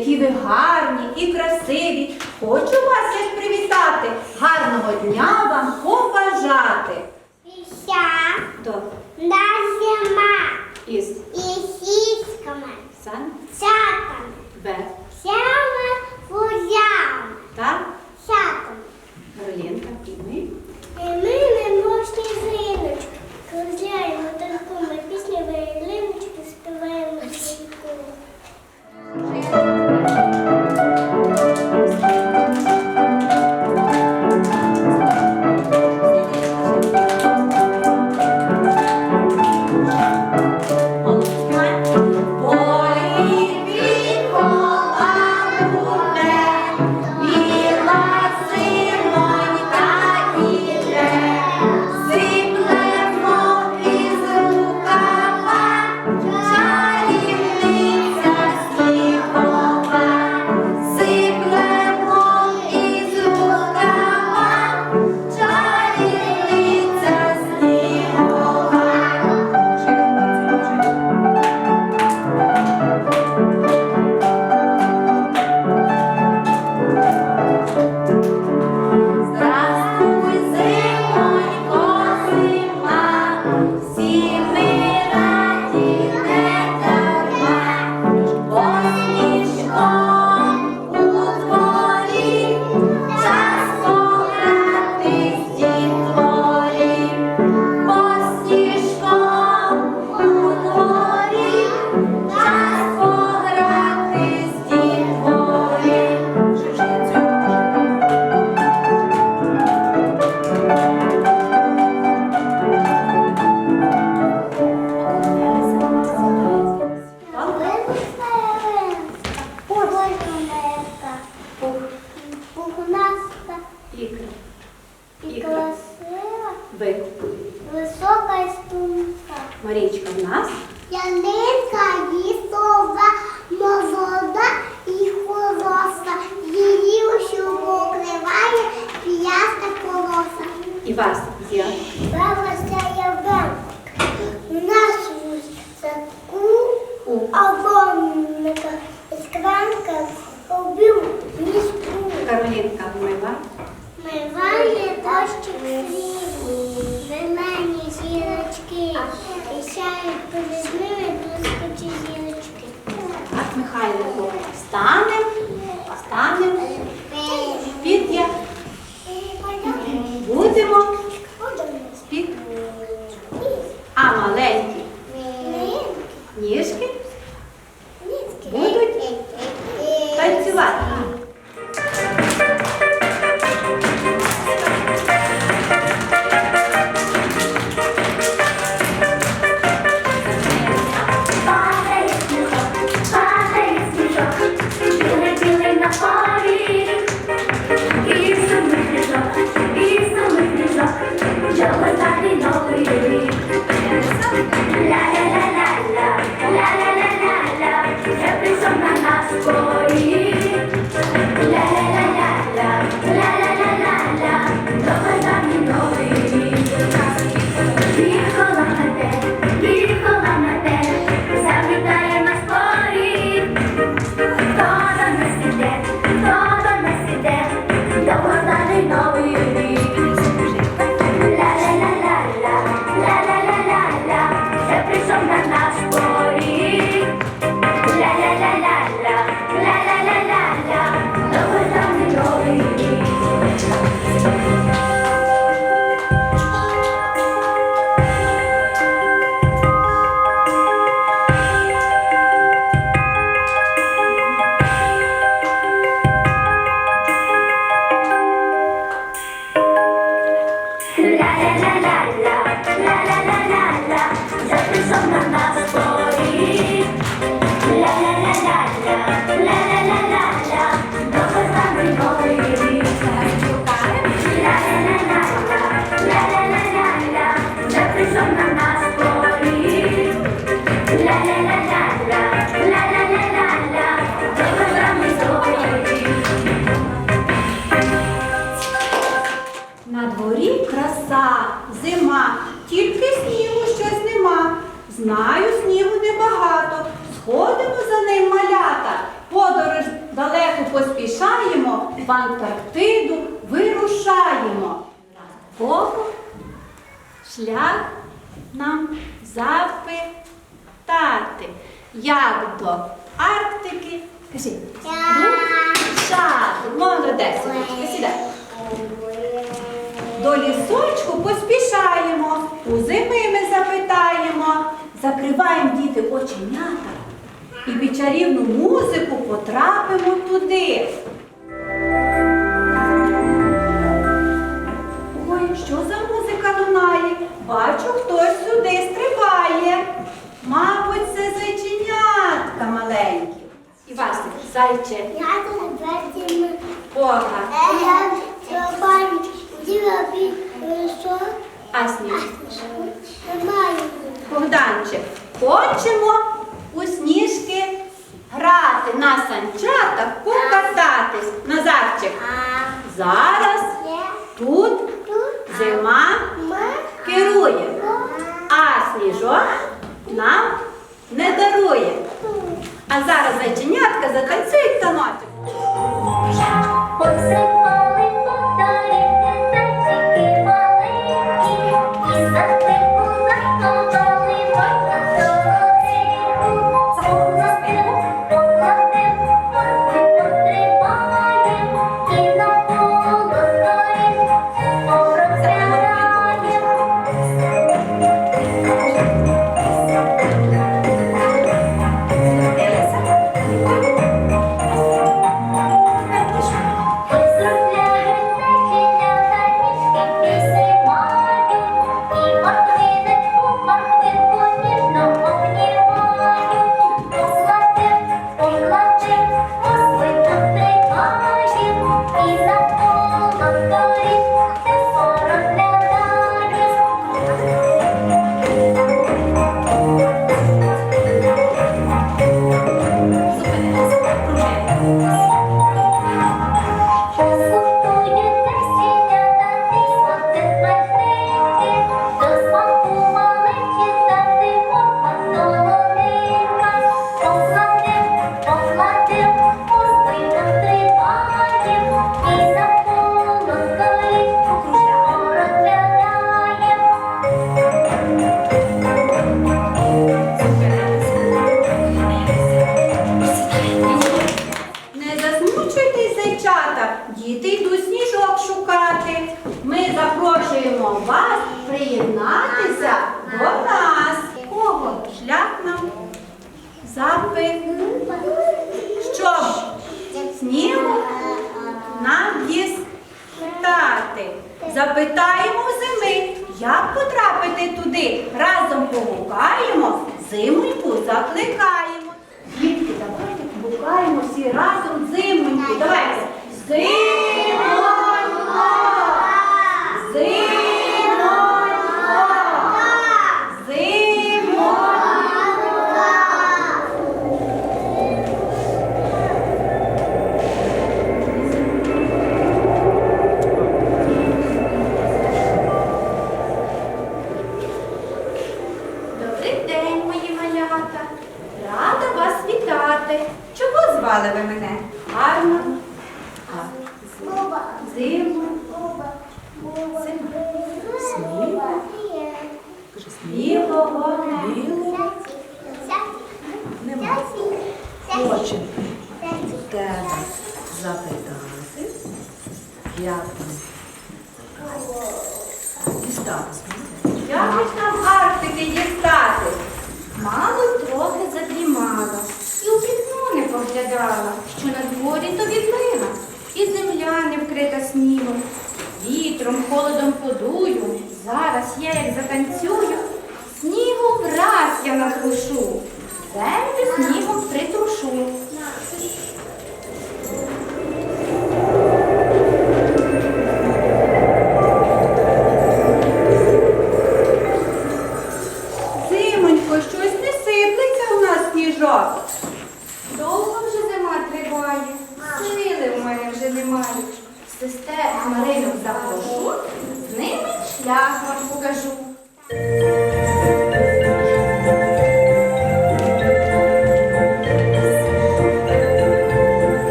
які ви гарні і красиві. Хочу вас як привітати, гарного дня вам побажати. Каролінка вмила? Вмиває дощик слів, зелені зірочки, і сяють перед ними блискучі зірочки. А Михайло. Закриваємо діти оченята і під чарівну музику потрапимо туди. Ой, що за музика лунає? Бачу, хтось сюди стрибає. Мабуть, це зайченятка маленькі. І Васик, зайче. Бога, Я бачу, що? а сніг. Богданчик, хочемо у сніжки грати на санчатах, покататись. Назарчик, зараз Запитаємо зими, як потрапити туди. Разом погукаємо, зимоньку закликаємо. Дітки, давайте погукаємо всі разом зимоньку. Давайте. Зимонько! Вітати. Чого звали ви мене? Гарно. Зиму. Зиму. Білого. Хочемо у тебе запитати, як там дістатися. Як ж нам Арктики дістати? Мало трохи задрімала і у вікно не поглядала, що на дворі то відлига, і земля не вкрита снігом. Вітром, холодом подую, зараз я як затанцюю, снігу враз я натрушу, землю снігом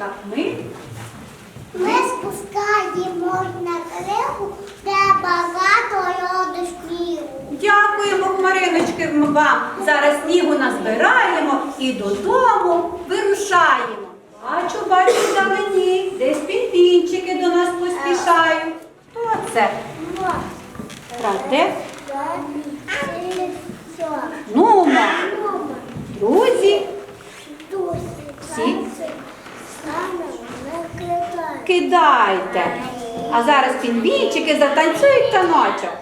як ми. Ми спускаємо на кригу, де багато льоду снігу. Дякуємо, Хмариночки, вам. Зараз снігу назбираємо і додому вирушаємо. Бачу, бачу, далині, десь пінпінчики до нас поспішають. Хто це? Брате? Нума. Друзі. кидайте. А зараз пінбійчики затанцюють таночок.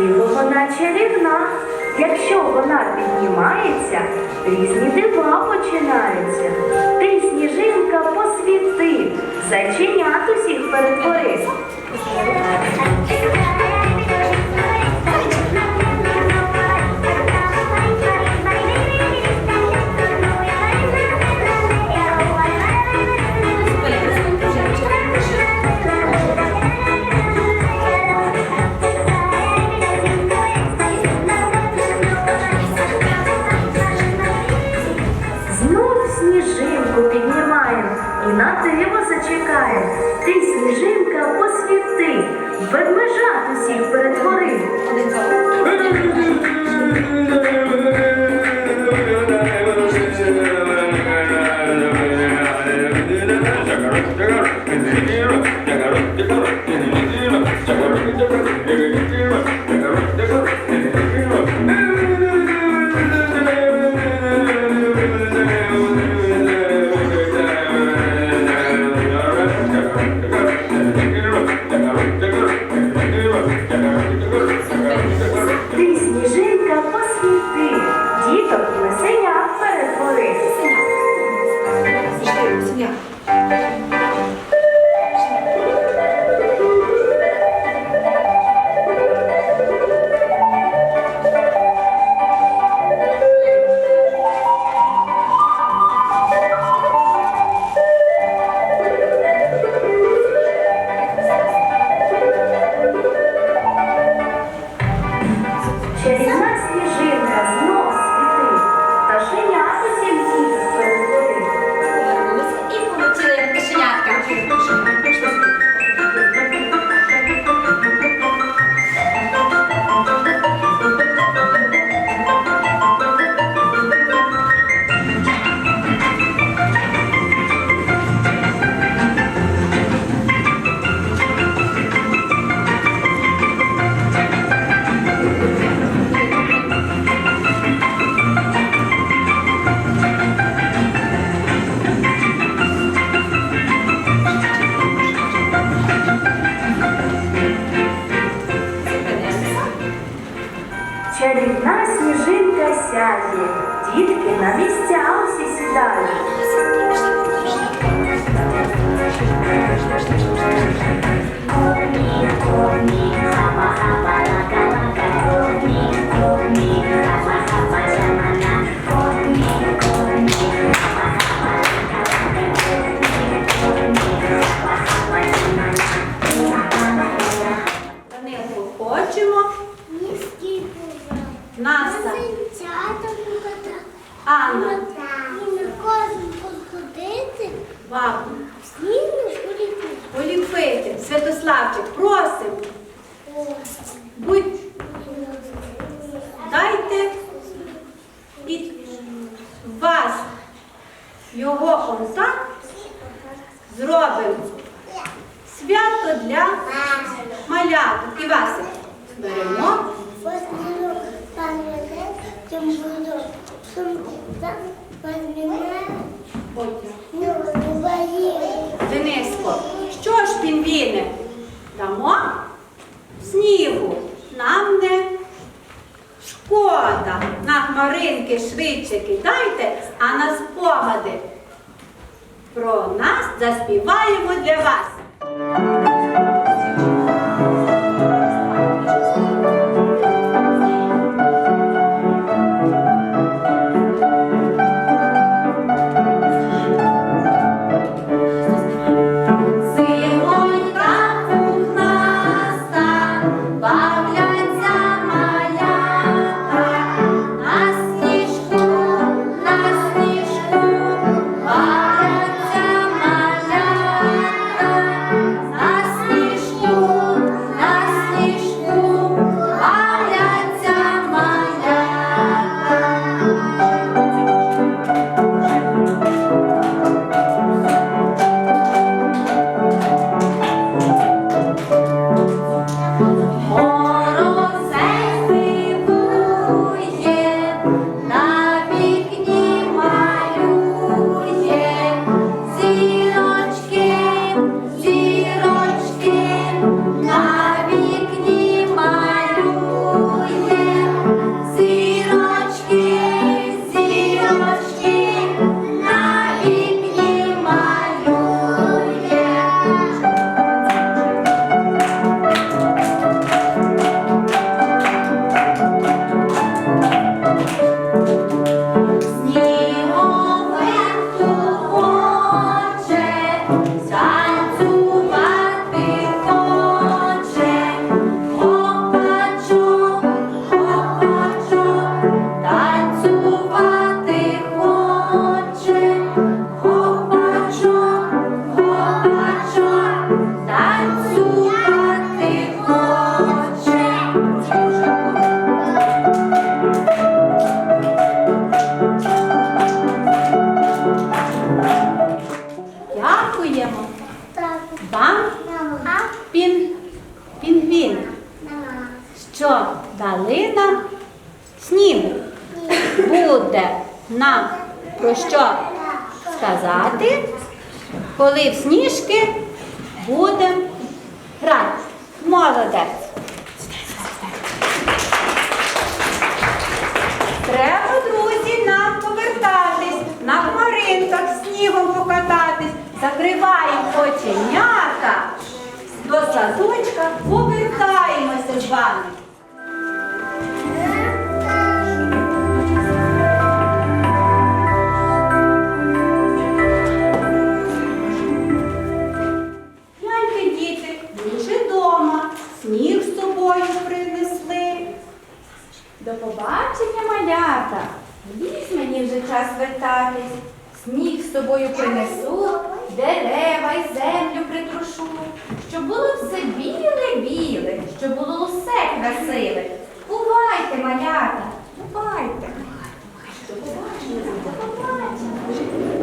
Особливо вона чарівна. Якщо вона піднімається, різні дива починаються. Ти, сніжинка, посвіти, зачинят усіх перетвори. 신 기. свято для малят. Івасик, беремо. Дениско, що ж пінгвіни? Дамо снігу. Нам не шкода. На хмаринки швидше кидайте, а на спогади. Про нас заспіваємо для вас. father death. принесу, дерева й землю притрушу, щоб було все біле-біле, щоб було усе красиве. Бувайте, малята, бувайте. До побачення, до побачення.